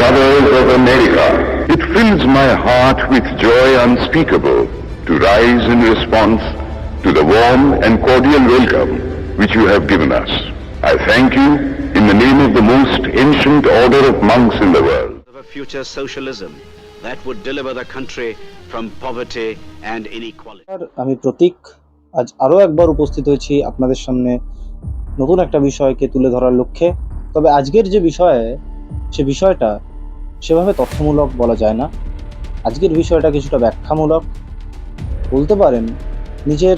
brothers of America, it fills my heart with joy unspeakable to rise in response to the warm and cordial welcome which you have given us. I thank you in the name of the most ancient order of monks in the world. of a future socialism that would deliver the country from poverty and inequality. আমি প্রতীক আজ আরও একবার উপস্থিত হয়েছি আপনাদের সামনে নতুন একটা বিষয়কে তুলে ধরার লক্ষ্যে তবে আজকের যে বিষয় সে বিষয়টা সেভাবে তথ্যমূলক বলা যায় না। আজকের বিষয়টা কিছুটা ব্যাখ্যামূলক। বলতে পারেন, নিজের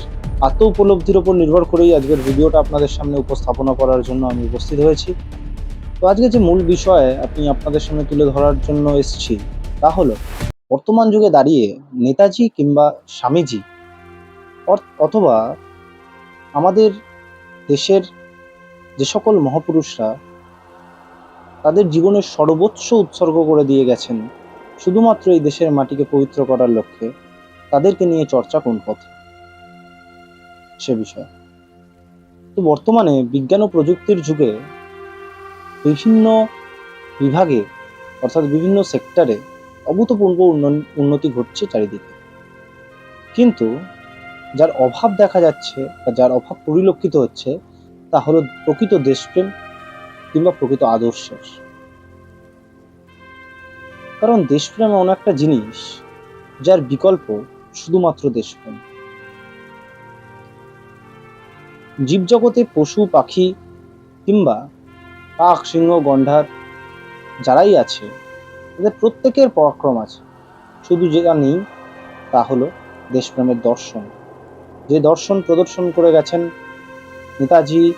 আত্ম উপলব্ধির ওপর নির্ভর করেই আজকের ভিডিওটা আপনাদের সামনে উপস্থাপনা করার জন্য আমি উপস্থিত হয়েছি। তো আজকে যে মূল বিষয় আপনি আপনাদের সামনে তুলে ধরার জন্য এসেছি, তা হলো, বর্তমান যুগে দাঁড়িয়ে নেতাজি কিংবা স্বামীজি অথবা আমাদের দেশের যে সকল মহাপুরুষরা তাদের জীবনের সর্বোচ্চ উৎসর্গ করে দিয়ে গেছেন শুধুমাত্র এই দেশের মাটিকে পবিত্র করার লক্ষ্যে। তাদেরকে নিয়ে চর্চা কোন পথে? সে বিষয়ে। তো বর্তমানে বিজ্ঞান ও প্রযুক্তির যুগে বিভিন্ন বিভাগে, অর্থাৎ বিভিন্ন সেক্টরে অভূতপূর্ব উন্নতি ঘটছে চারিদিকে। কিন্তু যার অভাব দেখা যাচ্ছে বা যার অভাব পরিলক্ষিত হচ্ছে তা হলো প্রকৃত দেশপ্রেম কিংবা প্রকৃত আদর্শের। কারণ দেশপ্রেম এমন একটা জিনিস যার বিকল্প শুধুমাত্র দেশপ্রেম। জীবজগতে পশু, পাখি কিংবা কাক, সিংহ গন্ডার যারাই আছে, তাদের প্রত্যেকের পরাক্রম আছে। শুধু যেটা নেই, তা হলো দেশপ্রেমের দর্শন। যে দর্শন প্রদর্শন করে গেছেন নেতাজি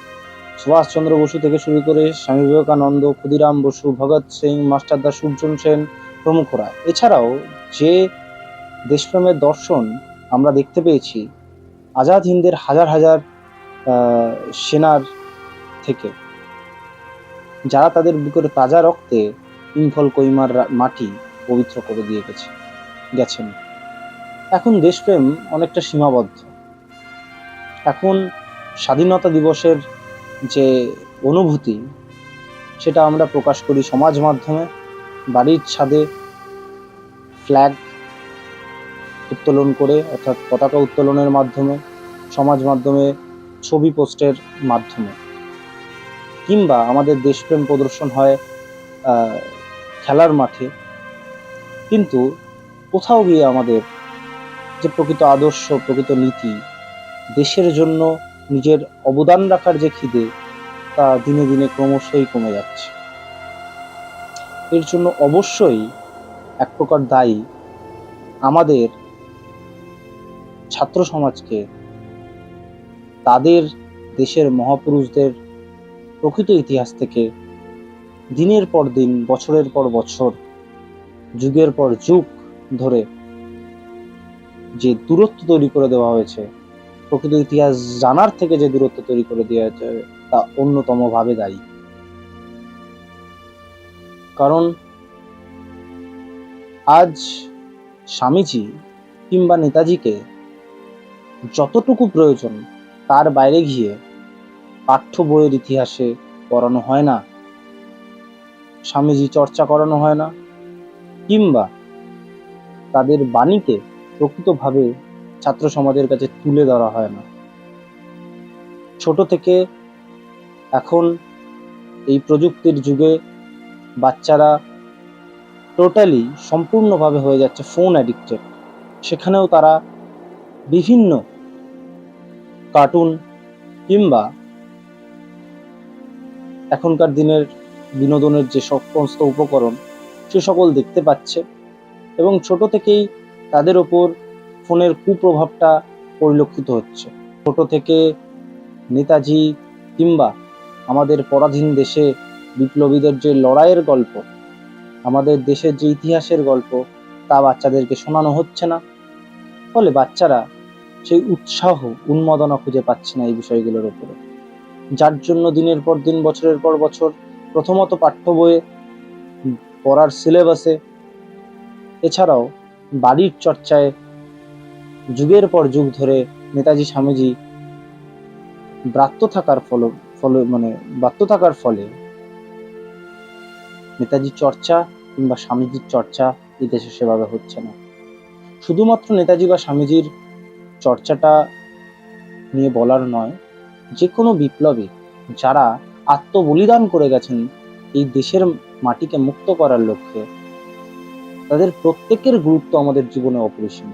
সুভাষচন্দ্র বসু থেকে শুরু করে স্বামী বিবেকানন্দ, ক্ষুদিরাম বসু, ভগৎ সিং, মাস্টারদা সূর্যন সেন প্রমুখরা। এছাড়াও যে দেশপ্রেমের দর্শন আমরা দেখতে পেয়েছি, আজাদ হিন্দের হাজার হাজার সেনার থেকে, যারা তাদের বুকের তাজা রক্তে ইম্ফল কৈমার মাটি পবিত্র করে দিয়ে গেছে, গেছেন। এখন দেশপ্রেম অনেকটা সীমাবদ্ধ। এখন স্বাধীনতা দিবসের যে অনুভূতি, সেটা আমরা প্রকাশ করি সমাজ মাধ্যমে, বাড়ির ছাদে ফ্ল্যাগ উত্তোলন করে, অর্থাৎ পতাকা উত্তোলনের মাধ্যমে, সমাজ মাধ্যমে, ছবি পোস্টের মাধ্যমে। কিংবা আমাদের দেশপ্রেম প্রদর্শন হয় খেলার মাঠে। কিন্তু কোথাও গিয়ে আমাদের যে প্রকৃত আদর্শ, প্রকৃত নীতি, দেশের জন্য নিজের অবদান রাখার যে খিদে, তা দিনে দিনে ক্রমশই কমে যাচ্ছে। এর জন্য অবশ্যই এক প্রকার দায়ী আমাদের ছাত্র সমাজকে তাদের দেশের মহাপুরুষদের প্রকৃত ইতিহাস থেকে দিনের পর দিন, বছরের পর বছর, যুগের পর যুগ ধরে যে দূরত্ব তৈরি করে দেওয়া হয়েছে, প্রকৃত ইতিহাস জানার থেকে যে দূরত্ব তৈরি করে দেওয়া হয়েছে, তা অন্যতম ভাবে দায়ী। কারণ আজ স্বামীজি কিংবা নেতাজিকে যতটুকু প্রয়োজন তার বাইরে গিয়ে পাঠ্য বইয়ের ইতিহাসে পড়ানো হয় না, স্বামীজি চর্চা করানো হয় না, কিংবা তাদের বাণীকে প্রকৃতভাবে ছাত্র সমাজের কাছে তুলে ধরা হয় না। ছোট থেকে এখন এই প্রযুক্তির যুগে বাচ্চারা টোটালি সম্পূর্ণভাবে হয়ে যাচ্ছে ফোন অ্যাডিক্টেড সেখানেও তারা বিভিন্ন কার্টুন কিংবা এখনকার দিনের বিনোদনের যে সমস্ত উপকরণ, সে সকল দেখতে পাচ্ছে এবং ছোট থেকেই তাদের ওপর ফোনের কুপ্রভাবটা পরিলক্ষিত হচ্ছে। ছোট থেকে নেতাজি কিংবা আমাদের পরাধীন দেশে বিপ্লবীদের যে লড়াইয়ের গল্প আমাদের দেশের যে ইতিহাসের গল্প, তা বাচ্চাদেরকে শোনানো হচ্ছে না। ফলে বাচ্চারা সেই উৎসাহ, উন্মাদনা খুঁজে পাচ্ছে না এই বিষয়গুলোর উপরে যার জন্য দিনের পর দিন, বছরের পর বছর প্রথমত পাঠ্য বইয়ে, পড়ার সিলেবাসে, এছাড়াও বাড়ির চর্চায় যুগের পর যুগ ধরে নেতাজি স্বামীজি ব্রাত্য থাকার ফল, ফলে মানে ব্রাত্য থাকার ফলে নেতাজি চর্চা কিংবা স্বামীজির চর্চা এই দেশে সেভাবে হচ্ছে না। শুধুমাত্র নেতাজি বা স্বামীজির চর্চাটা নিয়ে বলার নয় যে কোনো বিপ্লবী যারা আত্মবলিদান করে গেছেন এই দেশের মাটিকে মুক্ত করার লক্ষ্যে, তাদের প্রত্যেকের গুরুত্ব আমাদের জীবনে অপরিসীম।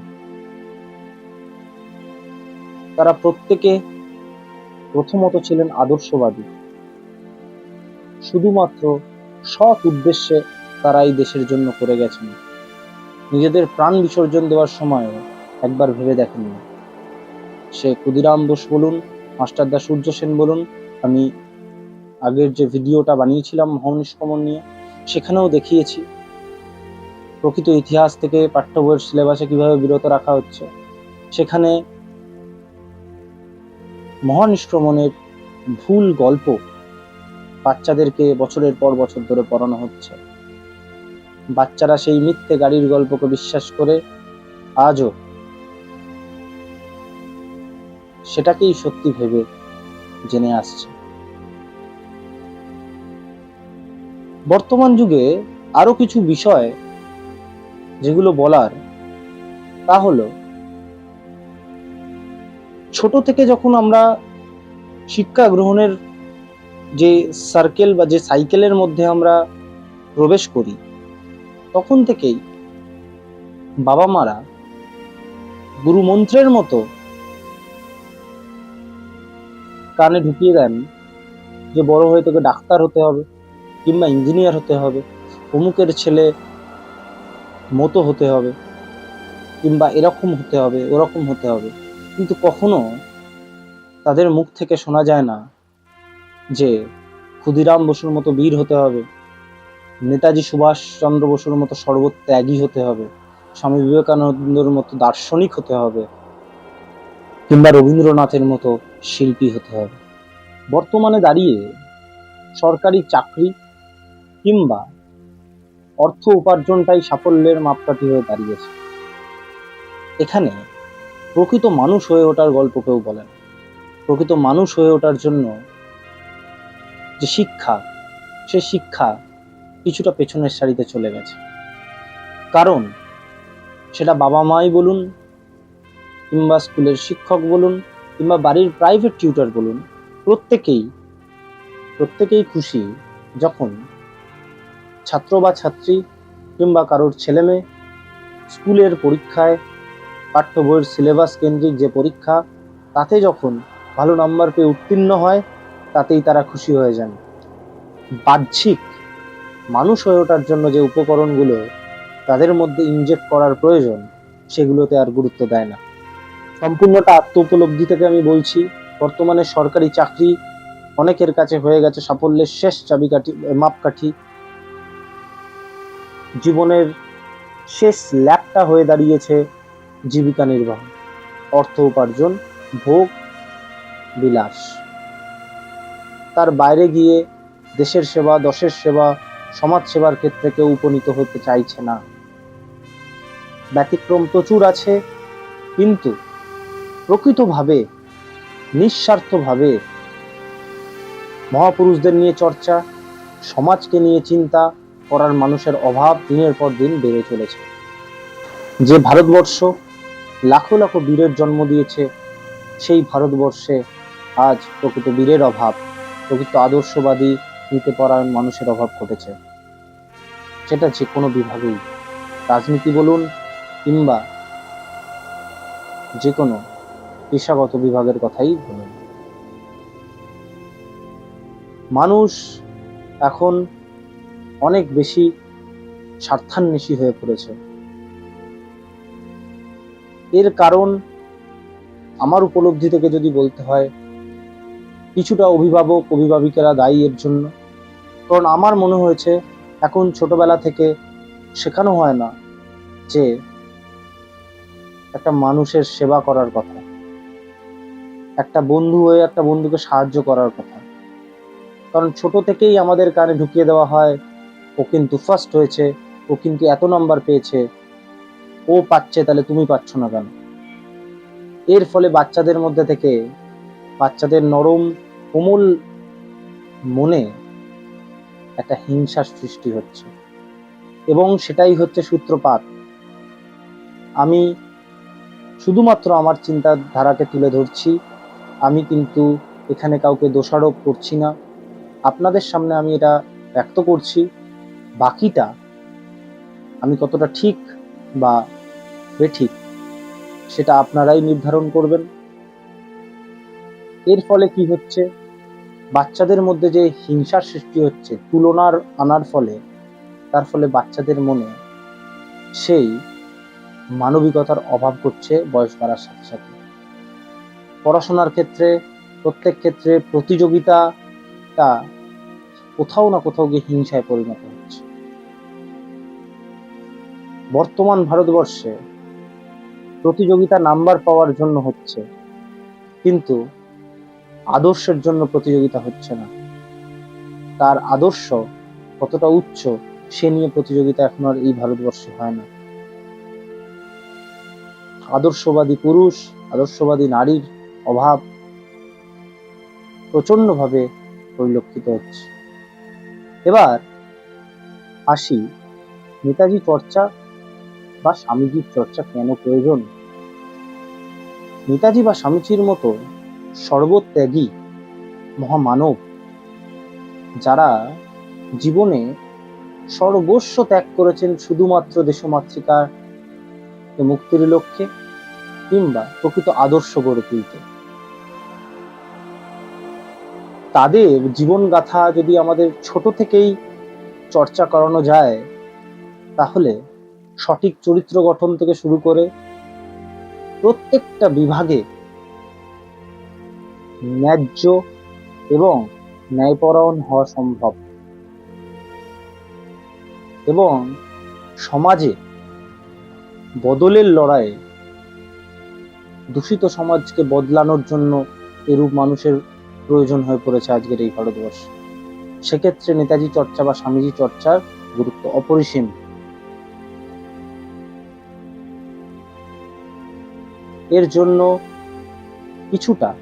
তারা প্রত্যেকে প্রথমত ছিলেন আদর্শবাদী। শুধুমাত্র সৎ উদ্দেশ্যে তারা এই দেশের জন্য করে গেছেন। নিজেদের প্রাণ বিসর্জন দেওয়ার সময়ও একবার ভেবে দেখেননি। সে ক্ষুদিরাম বোস বলুন মাস্টারদা সূর্য সেন বলুন, আমি আগের যে ভিডিওটা বানিয়েছিলাম মহানিষ্কমন নিয়ে, সেখানেও দেখিয়েছি। প্রকৃত ইতিহাস থেকে পাঠ্য বইয়ের সিলেবাসে কীভাবে বিরত রাখা হচ্ছে, সেখানে মহানিষ্ক্রমণের ভুল গল্প বাচ্চাদেরকে বছরের পর বছর ধরে পড়ানো হচ্ছে। বাচ্চারা সেই মিথ্যে গাড়ির গল্পকে বিশ্বাস করে আজও সেটাকেই সত্যি ভেবে জেনে আসছে। বর্তমান যুগে আরও কিছু বিষয় যেগুলো বলার, তা হলো, ছোট থেকে যখন আমরা শিক্ষা গ্রহণের যে সার্কেল বা যে সাইকেলের মধ্যে আমরা প্রবেশ করি, তখন থেকেই বাবা মারা গুরু মন্ত্রের মতো কানে ঢুকিয়ে দেন যে বড় হয়ে তোকে ডাক্তার হতে হবে কিংবা ইঞ্জিনিয়ার হতে হবে, অমুকের ছেলে মতো হতে হবে কিংবা এরকম হতে হবে, ওরকম হতে হবে। কিন্তু কখনো তাদের মুখ থেকে শোনা যায় না যে ক্ষুদিরাম বসুর মতো বীর হতে হবে, নেতাজি সুভাষচন্দ্র বসুর মতো সর্বত্যাগী হতে হবে, স্বামী বিবেকানন্দর মতো দার্শনিক হতে হবে, কিংবা রবীন্দ্রনাথের মতো শিল্পী হতে হবে। বর্তমানে দাঁড়িয়ে সরকারি চাকরি কিংবা অর্থ উপার্জনটাই সাফল্যের মাপকাঠি হয়ে দাঁড়িয়েছে। এখানে প্রকৃত মানুষ হয়ে ওঠার গল্প কেউ বলেন প্রকৃত মানুষ হয়ে ওঠার জন্য যে শিক্ষা, সে শিক্ষা কিছুটা পেছনের সারিতে চলে গেছে। কারণ সেটা বাবা মাই বলুন, কিংবা স্কুলের শিক্ষক বলুন, কিংবা বাড়ির প্রাইভেট টিউটার বলুন, প্রত্যেকেই প্রত্যেকেই খুশি যখন ছাত্র বা ছাত্রী কিংবা কারোর ছেলে মেয়ে স্কুলের পরীক্ষায় পাঠ্য বইয়ের সিলেবাস কেন্দ্রিক যে পরীক্ষা, তাতে যখন ভালো নাম্বার পেয়ে উত্তীর্ণ হয় তাতেই তারা খুশি হয়ে যান। বাহ্যিক মানুষ হয়ে ওঠার জন্য যে উপকরণগুলো তাদের মধ্যে ইনজেক্ট করার প্রয়োজন, সেগুলোতে আর গুরুত্ব দেয় না। সম্পূর্ণটা আত্ম উপলব্ধি থেকে আমি বলছি, বর্তমানে সরকারি চাকরি অনেকের কাছে হয়ে গেছে সাফল্যের শেষ চাবিকাঠি, মাপকাঠি। জীবনের শেষ ল্যাপটা হয়ে দাঁড়িয়েছে জীবিকা নির্বাহ, অর্থ উপার্জন, ভোগ, বিলাস। তার বাইরে গিয়ে দেশের সেবা, দশের সেবা, সমাজ সেবার ক্ষেত্রে কেউ উপনীত হতে চাইছে না। ব্যতিক্রম প্রচুর আছে, কিন্তু প্রকৃতভাবে, নিঃস্বার্থভাবে মহাপুরুষদের নিয়ে চর্চা, সমাজকে নিয়ে চিন্তা করার মানুষের অভাব দিনের পর দিন বেড়ে চলেছে। যে ভারতবর্ষ লাখো লাখো বীরের জন্ম দিয়েছে, সেই ভারতবর্ষে আজ প্রকৃত বীরের অভাব। প্রকৃত আদর্শবাদী নিতে পরায়ণ মানুষের অভাব ঘটেছে। সেটা যে কোনো বিভাগেই। রাজনীতি বলুন কিংবা যে কোনো পেশাগত বিভাগের কথাই বলুন। মানুষ এখন অনেক বেশি স্বার্থান্বেষী হয়ে পড়েছে। এর কারণ আমার উপলব্ধি থেকে যদি বলতে হয় কিছুটা অভিভাবক, অভিভাবিকেরা দায়ী এর জন্য। কারণ আমার মনে হয়েছে, এখন ছোটবেলা থেকে শেখানো হয় না যে একটা মানুষের সেবা করার কথা, একটা বন্ধু হয়ে একটা বন্ধুকে সাহায্য করার কথা। কারণ ছোট থেকেই আমাদের কানে ঢুকিয়ে দেওয়া হয়, ও কিন্তু ফার্স্ট হয়েছে, ও কিন্তু এত নাম্বার পেয়েছে, ও পাচ্ছে, তাহলে তুমি পাচ্ছ না কেন? এর ফলে বাচ্চাদের মধ্যে থেকে বাচ্চাদের নরম, কোমল মনে একটা হিংসার সৃষ্টি হচ্ছে। এবং সেটাই হচ্ছে সূত্রপাত। আমি শুধুমাত্র আমার চিন্তাধারাকে তুলে ধরছি। আমি কিন্তু এখানে কাউকে দোষারোপ করছি না। আপনাদের সামনে আমি এটা ব্যক্ত করছি। বাকিটা আমি কতটা ঠিক বা বেঠিক, সেটা আপনারাই নির্ধারণ করবেন। এর ফলে কি হচ্ছে? বাচ্চাদের মধ্যে যে হিংসার সৃষ্টি হচ্ছে, তুলনার আনার ফলে, তার ফলে বাচ্চাদের মনে সেই মানবিকতার অভাব করছে বয়স বাড়ার সাথে সাথে। পড়াশোনার ক্ষেত্রে, প্রত্যেক ক্ষেত্রে প্রতিযোগিতা প্রতিযোগিতাটা কোথাও না কোথাও গিয়ে হিংসায় পরিণত হচ্ছে। বর্তমান ভারতবর্ষে প্রতিযোগিতা নাম্বার পাওয়ার জন্য হচ্ছে, কিন্তু আদর্শের জন্য প্রতিযোগিতা হচ্ছে না। তার আদর্শ কতটা উচ্চ, সে নিয়ে প্রতিযোগিতা এখন আর এই ভারতবর্ষে হয় না। আদর্শবাদী পুরুষ, আদর্শবাদী নারীর অভাব প্রচন্ডভাবে পরিলক্ষিত হচ্ছে। এবার আসি নেতাজি চর্চা বা স্বামীজির চর্চা কেন প্রয়োজন? নেতাজি বা স্বামীজির মতো সর্বত্যাগী মহামানব, যারা জীবনে সর্বস্ব ত্যাগ করেছেন শুধুমাত্র দেশমাতৃকার মুক্তির লক্ষ্যে কিংবা প্রকৃত আদর্শ গড়ে তুলতে। তাদের জীবনগাথা যদি আমাদের ছোট থেকেই চর্চা করানো যায়, তাহলে সঠিক চরিত্র গঠন থেকে শুরু করে প্রত্যেকটা বিভাগে ন্যায্য এবং ন্যায়পরায়ণ হওয়া সম্ভব। এবং সমাজে বদলের লড়াইয়ে দূষিত সমাজকে বদলানোর জন্য এরূপ মানুষের প্রয়োজন হয়ে পড়েছে আজকের এই ভারতবর্ষে। সেক্ষেত্রে নেতাজি চর্চা বা স্বামীজি চর্চার গুরুত্ব অপরিসীম। এর জন্য কিছুটা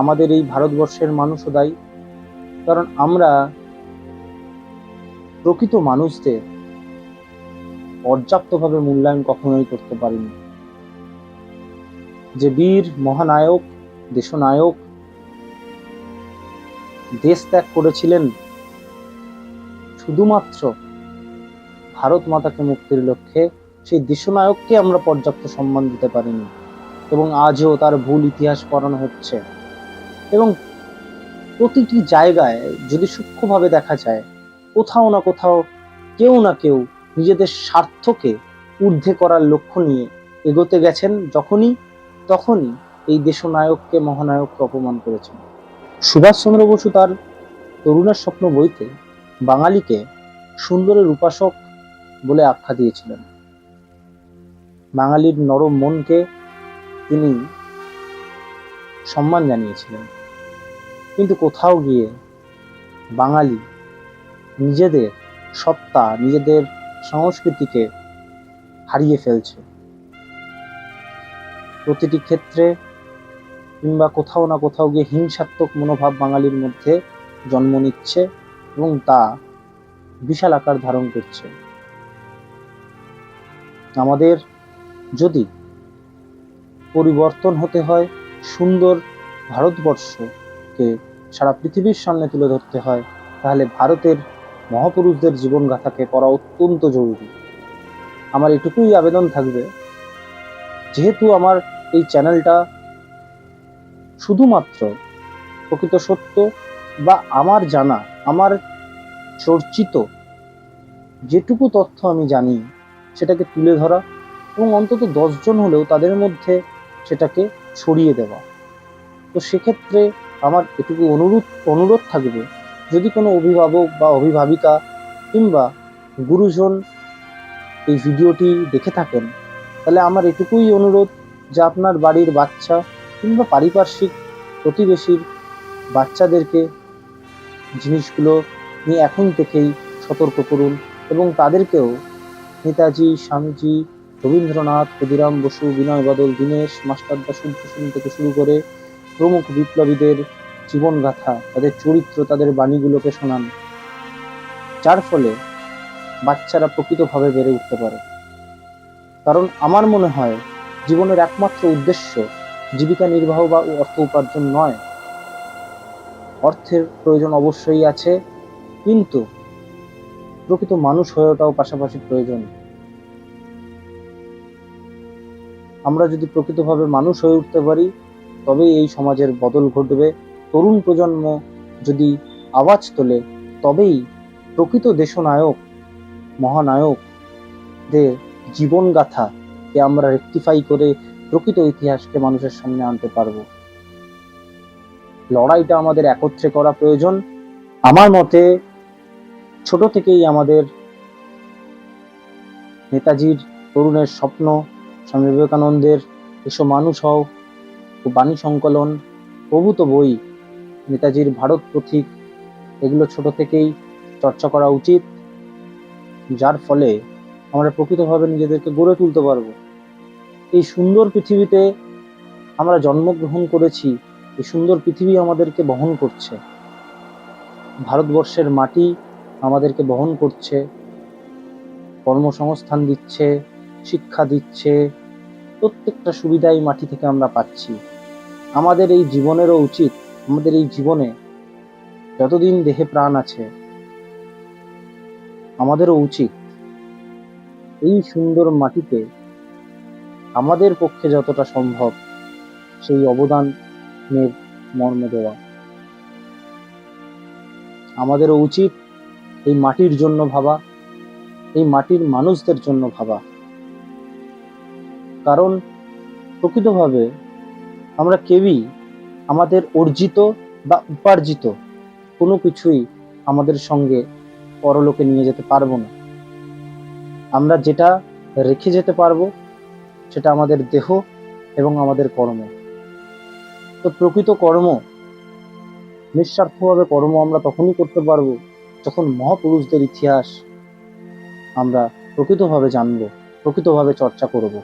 আমাদের এই ভারতবর্ষের মানুষও দায়ী। কারণ আমরা প্রকৃত মানুষদের পর্যাপ্তভাবে মূল্যায়ন কখনোই করতে পারিনি। যে বীর, মহানায়ক, দেশনায়ক দেশ ত্যাগ করেছিলেন, শুধুমাত্র ভারত মাতাকে মুক্তির লক্ষ্যে, সেই দেশনায়ককে আমরা পর্যাপ্ত সম্মান দিতে পারিনি এবং আজও তার ভুল ইতিহাস পড়ানো হচ্ছে। এবং প্রতিটি জায়গায় যদি সূক্ষ্মভাবে দেখা যায়, কোথাও না কোথাও কেউ না কেউ নিজেদের স্বার্থকে ঊর্ধ্বে করার লক্ষ্য নিয়ে এগোতে গেছেন যখনই, তখনই এই দেশনায়ককে, মহানায়ককে অপমান করেছেন। সুভাষচন্দ্র বসু তার তরুণের স্বপ্ন বইতে বাঙালিকে সুন্দরের উপাসক বলে আখ্যা দিয়েছিলেন। বাঙালির নরম মনকে তিনি সম্মান জানিয়েছিলেন। কিন্তু কোথাও গিয়ে বাঙালি নিজেদের সত্তা, নিজেদের সংস্কৃতিকে হারিয়ে ফেলছে। প্রতিটি ক্ষেত্রে কিংবা কোথাও না কোথাও গিয়ে হিংসাত্মক মনোভাব বাঙালির মধ্যে জন্ম নিচ্ছে এবং তা বিশাল আকার ধারণ করছে। আমাদের যদি পরিবর্তন হতে হয় সুন্দর ভারতবর্ষকে সারা পৃথিবীর সামনে তুলে ধরতে হয়, তাহলে ভারতের মহাপুরুষদের জীবনগাথাকে পড়া অত্যন্ত জরুরি। আমার এটুকুই আবেদন থাকবে, যেহেতু আমার এই চ্যানেলটা শুধুমাত্র প্রকৃত সত্য বা আমার জানা, আমার চর্চিত যেটুকু তথ্য আমি জানি, সেটাকে তুলে ধরা এবং অন্তত দশজন হলেও তাদের মধ্যে সেটাকে ছড়িয়ে দেওয়া। তো সেক্ষেত্রে আমার এটুকু অনুরোধ অনুরোধ থাকবে। যদি কোনো অভিভাবক বা অভিভাবিকা কিংবা গুরুজন এই ভিডিওটি দেখে থাকেন, তাহলে আমার এটুকুই অনুরোধ যে আপনার বাড়ির বাচ্চা কিংবা পারিপার্শ্বিক প্রতিবেশীর বাচ্চাদেরকে জিনিসগুলো নিয়ে এখন থেকেই সতর্ক করুন এবং তাদেরকেও নেতাজি, স্বামীজি, রবীন্দ্রনাথ, ক্ষুদিরাম বসু, বিনয় বাদল, দীনেশ, মাস্টারদা সূর্য থেকে শুরু করে প্রমুখ বিপ্লবীদের জীবনগাথা, তাদের চরিত্র, তাদের বাণীগুলোকে শোনান। যার ফলে বাচ্চারা প্রকৃতভাবে বেড়ে উঠতে পারে। কারণ আমার মনে হয়, জীবনের একমাত্র উদ্দেশ্য জীবিকা নির্বাহ বা অর্থ উপার্জন নয়। অর্থের প্রয়োজন অবশ্যই আছে, কিন্তু প্রকৃত মানুষ হয়ে ওঠাও পাশাপাশি প্রয়োজন। আমরা যদি প্রকৃতভাবে মানুষ হয়ে উঠতে পারি তবেই এই সমাজের বদল ঘটবে। তরুণ প্রজন্ম যদি আওয়াজ তোলে, তবেই প্রকৃত দেশনায়ক, মহানায়কদের জীবনগাথাকে আমরা রেকটিফাই করে প্রকৃত ইতিহাসকে মানুষের সামনে আনতে পারব। লড়াইটা আমাদের একত্রে করা প্রয়োজন। আমার মতে ছোট থেকেই আমাদের নেতাজির তরুণের স্বপ্ন, স্বামী বিবেকানন্দের এসব মানুষ হও ও বাণী সংকলন, প্রভূত বই, নেতাজির ভারত পথিক, এগুলো ছোট থেকেই চর্চা করা উচিত, যার ফলে আমরা প্রকৃতভাবে নিজেদেরকে গড়ে তুলতে পারব। এই সুন্দর পৃথিবীতে আমরা জন্মগ্রহণ করেছি, এই সুন্দর পৃথিবী আমাদেরকে বহন করছে। ভারতবর্ষের মাটি আমাদেরকে বহন করছে, কর্মসংস্থান দিচ্ছে, শিক্ষা দিচ্ছে, প্রত্যেকটা সুবিধা এই মাটি থেকে আমরা পাচ্ছি। আমাদের এই জীবনেরও উচিত, আমাদের এই জীবনে যতদিন দেহে প্রাণ আছে, আমাদেরও উচিত এই সুন্দর মাটিতে আমাদের পক্ষে যতটা সম্ভব সেই অবদানের মর্ম দেওয়া। আমাদেরও উচিত এই মাটির জন্য ভাবা, এই মাটির মানুষদের জন্য ভাবা। কারণ প্রকৃতভাবে আমরা কেউই আমাদের অর্জিত বা উপার্জিত কোনো কিছুই আমাদের সঙ্গে পরলোকে নিয়ে যেতে পারব না। আমরা যেটা রেখে যেতে পারব, সেটা আমাদের দেহ এবং আমাদের কর্ম। তো প্রকৃত কর্ম, নিঃস্বার্থভাবে কর্ম আমরা তখনই করতে পারব যখন মহাপুরুষদের ইতিহাস আমরা প্রকৃতভাবে জানব, প্রকৃতভাবে চর্চা করব।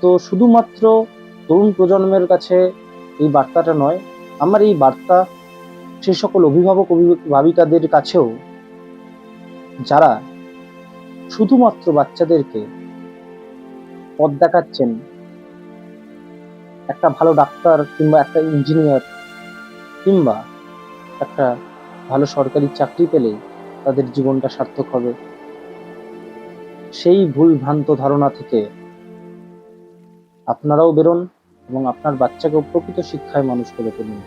তো শুধুমাত্র তরুণ প্রজন্মের কাছে এই বার্তাটা নয়। আমার এই বার্তা সেই সকল অভিভাবক অভিভাবিকাদের কাছেও যারা শুধুমাত্র বাচ্চাদেরকে পথ দেখাচ্ছেন, একটা ভালো ডাক্তার কিংবা একটা ইঞ্জিনিয়ার কিংবা একটা ভালো সরকারি চাকরি পেলেই তাদের জীবনটা সার্থক হবে। সেই ভুল ভ্রান্ত ধারণা থেকে আপনারাও বেরোন এবং আপনার বাচ্চাকেও প্রকৃত শিক্ষায় মানুষ করে তুলুন।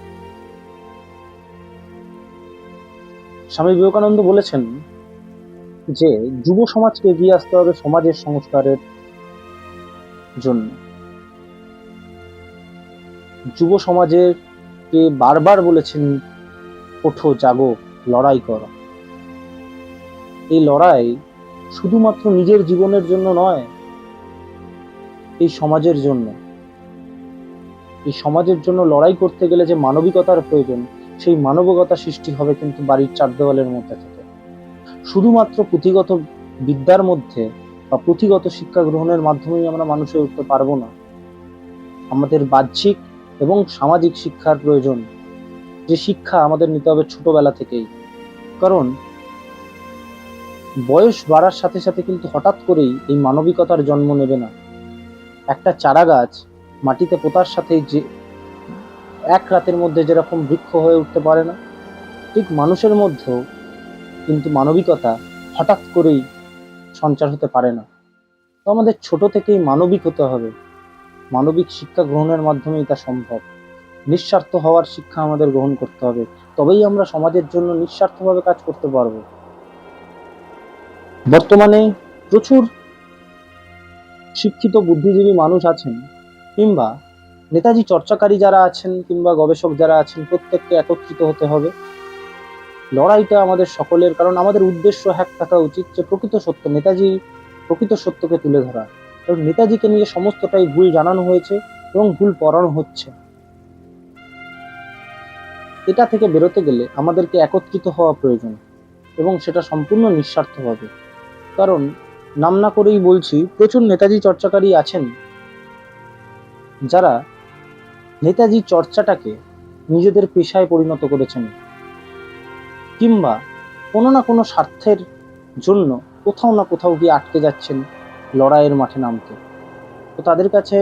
স্বামী বিবেকানন্দ বলেছেন যে, যুব সমাজকে এগিয়ে আসতে হবে সমাজের সংস্কারের জন্য। যুব সমাজের কে বারবার বলেছেন, ওঠো, জাগো, লড়াই করো। এই লড়াই শুধুমাত্র নিজের জীবনের জন্য নয় এই সমাজের জন্য। এই সমাজের জন্য লড়াই করতে গেলে যে মানবিকতার প্রয়োজন, সেই মানবিকতা সৃষ্টি হবে কিন্তু বাড়ির চার দেওয়ালের মধ্যে থেকে। শুধুমাত্র পুঁথিগত বিদ্যার মধ্যে বা পুঁথিগত শিক্ষা গ্রহণের মাধ্যমেই আমরা মানুষ উঠতে পারব না। আমাদের বাহ্যিক এবং সামাজিক শিক্ষার প্রয়োজন। যে শিক্ষা আমাদের নিতে হবে ছোটবেলা থেকেই। কারণ বয়স বাড়ার সাথে সাথে কিন্তু হঠাৎ করেই এই মানবিকতার জন্ম নেবে না। একটা চারা গাছ মাটিতে পোতার সাথে যে এক রাতের মধ্যে যেরকম বৃক্ষ হয়ে উঠতে পারে না, ঠিক মানুষের মধ্যেও কিন্তু মানবিকতা হঠাৎ করেই সঞ্চার হতে পারে না। তো আমাদের ছোট থেকেই মানবিক হতে হবে। মানবিক শিক্ষা গ্রহণের মাধ্যমেই তা সম্ভব। নিঃস্বার্থ হওয়ার শিক্ষা আমাদের গ্রহণ করতে হবে। তবেই আমরা সমাজের জন্য নিঃস্বার্থভাবে কাজ করতে পারব। বর্তমানে প্রচুর শিক্ষিত বুদ্ধিজীবী মানুষ আছেন কিংবা নেতাজি চর্চাকারী যারা আছেন কিংবা গবেষক যারা আছেন, প্রত্যেককে একত্রিত হতে হবে। লড়াইটা আমাদের সকলের, কারণ আমাদের উদ্দেশ্য হ্যাক থাকা উচিত যে প্রকৃত সত্য, নেতাজি প্রকৃত সত্যকে তুলে ধরা। কারণ নেতাজিকে নিয়ে সমস্তটাই ভুল জানানো হয়েছে এবং ভুল পড়ানো হচ্ছে। এটা থেকে বেরোতে গেলে আমাদেরকে একত্রিত হওয়া প্রয়োজন এবং সেটা সম্পূর্ণ নিঃস্বার্থভাবে। কারণ নাম না করেই বলছি, প্রচুর নেতাজি চর্চাকারী আছেন। যারা নেতাজি চর্চাটাকে নিজেদের পেশায় পরিণত করেছেন কিংবা কোনো না কোনো স্বার্থের জন্য কোথাও না কোথাও গিয়ে আটকে যাচ্ছেন লড়াইয়ের মাঠে নামতে। তো তাদের কাছে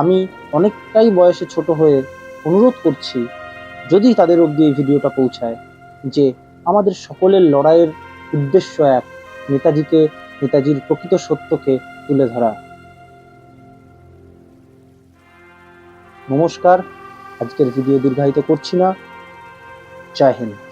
আমি অনেকটাই বয়সে ছোট হয়ে অনুরোধ করছি, যদি তাদের অবধি এই ভিডিওটা পৌঁছায় যে আমাদের সকলের লড়াইয়ের উদ্দেশ্য এক, নেতাজিকে নেতাজির প্রকৃত সত্যকে তুলে ধরা। নমস্কার আজকের ভিডিও দীর্ঘায়িত করছি না। জয় হিন্দ।